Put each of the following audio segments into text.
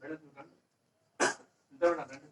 விலங்குகள் இந்த ரெண்டு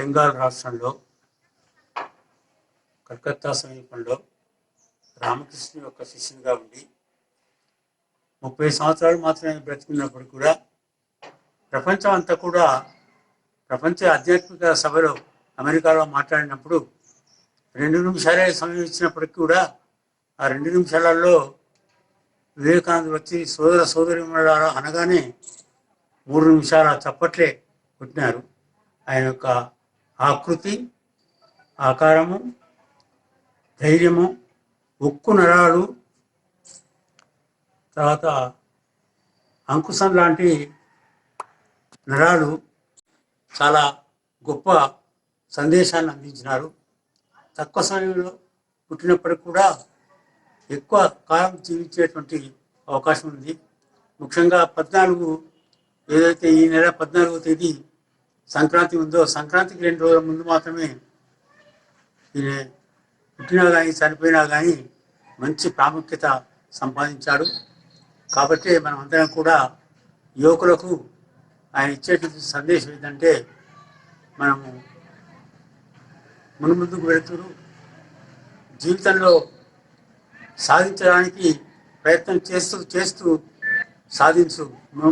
బెంగాల్ రాష్ట్రంలో కలకత్తా సమీపంలో రామకృష్ణ యొక్క శిష్యునిగా ఉండి ముప్పై సంవత్సరాలు మాత్రమే బ్రతికినప్పుడు కూడా ప్రపంచం అంతా కూడా ప్రపంచ ఆధ్యాత్మిక సభలో అమెరికాలో మాట్లాడినప్పుడు రెండు నిమిషాలే సమయం ఇచ్చినప్పటికీ కూడా ఆ రెండు నిమిషాలలో వివేకానంద వచ్చి సోదర సోదరి అనగానే మూడు నిమిషాల చప్పట్లే కొట్టినారు. ఆయన యొక్క ఆకృతి ఆకారము ధైర్యము ఉక్కు నరాలు తర్వాత అంకుశం లాంటి నరాలు చాలా గొప్ప సందేశాన్ని అందించినారు. తక్కువ సమయంలో పుట్టినప్పటికి కూడా ఎక్కువ కాలం జీవించేటువంటి అవకాశం ఉంది. ముఖ్యంగా పద్నాలుగు ఏదైతే ఈ నెల పద్నాలుగో తేదీ సంక్రాంతి ఉందో సంక్రాంతికి రెండు రోజుల ముందు మాత్రమే ఈయన పుట్టినా కానీ చనిపోయినా కానీ మంచి ప్రాముఖ్యత సంపాదించాడు. కాబట్టి మనం అందరం కూడా యువకులకు ఆయన ఇచ్చేటువంటి సందేశం ఏంటంటే మనము మునుముందుకు వెళుతూ జీవితంలో సాధించడానికి ప్రయత్నం చేస్తూ చేస్తూ సాధించు.